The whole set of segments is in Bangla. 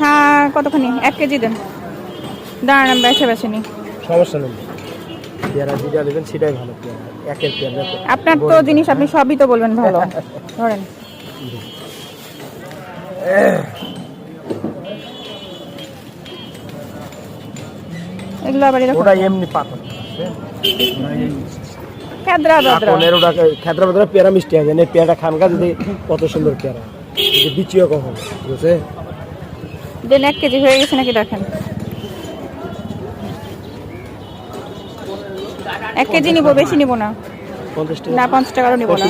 হ্যাঁ কতখানি? এক কেজি দেন। দাঁড়ান আমি বেছে বেছে নিই। সমস্যা নেই। পেয়ারা যেটা নেবেন সেটাই ভালো পেয়ারা। একের পেয়ারা আপনার তো জিনিস আপনি সবই তো বলবেন ভালো। ধরেন। এগুলো আবার এরকম। ওটা এমনি খেদরা ওটা পেয়ারা মিষ্টি আছে। না পেয়ারা খানকা যদি কত সুন্দর পেয়ারা। বিচিও কখন বুঝছে দেন এক কেজি হয়ে গেছে নাকি দেখেন। এক কেজি নিবো বেশি নিবো না। না পঞ্চাশ টাকারও নিবো না।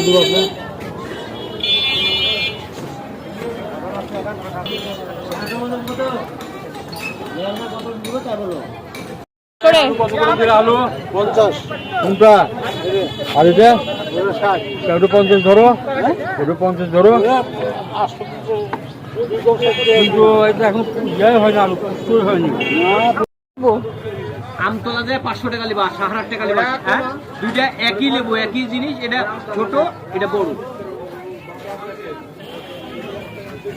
করে। আলু পঞ্চাশ। কোনটা? আর এটা? ওটা পঞ্চাশ ধরো। পঞ্চাশ ধরো। এটা এখন হয় না আলু হয়নি। আমতলা যায় পাঁচশো টাকা লিবা সাহার টাকা লিবা হ্যাঁ? দুইটা একই লেবু একই জিনিস এটা ছোট এটা বড়।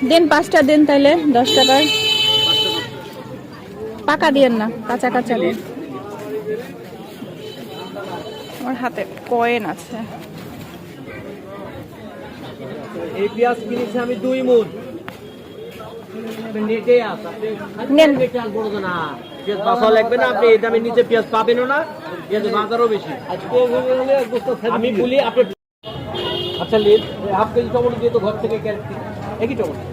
দেন পাঁচটা দেন তাইলে দশ টাকার পাকা দিয়েন না কাঁচা কাঁচা দিন। আমার হাতে কয়েন আছে। এই পেঁয়াজ কিনেছি আমি দুই আপনি নেন। লাগবে না আপনি এই দামের নিচে পেঁয়াজ পাবেনও না পেঁয়াজের বাজারও বেশি। আমি বলি আপনি আচ্ছা লিন হাফ কেজি টমেটো দিয়ে তো ঘর থেকে ক্যারেট একই টমেটো?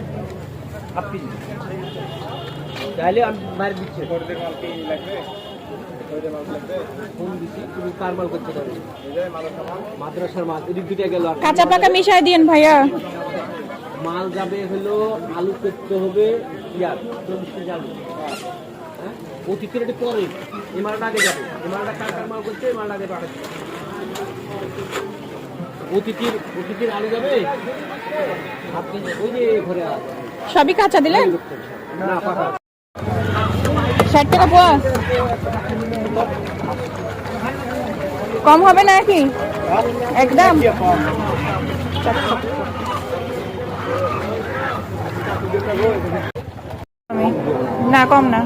Half KG. তাহলে আমি বাইরে দিচ্ছি। ফোন দিচ্ছি তুমি কার মাল করতে পারবে মাদ্রাসার মাল দুটা গেল কাঁচা পাকা মিশাই দিয়েন ভাইয়া। মাল যাবে হলো আলু করতে হবে ইয়ার চল্লিশ কেজি আলু হ্যাঁ একটু পরে এই মালটা আগে যাবে। এই মালটা কার কার মাল করছে মালটা আগে পাঠাচ্ছে অতিথির অতিথির আলু যাবে? আপনি ওই যে ঘরে সবই কাঁচা দিলেন না পাঠা ষাট টাকা পোয়া? কম হবে না কি একদম আমি- না কম না।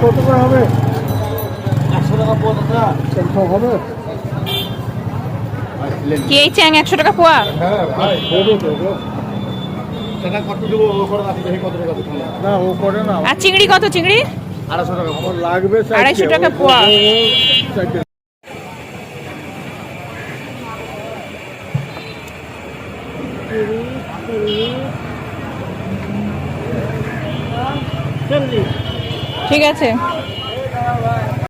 কত করে হবে একশো টাকা পঞ্চাশ হবে কি এই চ্যাং একশো টাকা পোয়া? হ্যাঁ সেটা কত ও করে আপনি দেখি কত টাকা না ও করে না। আর চিংড়ি কত চিংড়ি? আড়াইশো টাকা। আমার লাগবে আড়াইশো টাকা পোয়া। ঠিক আছে।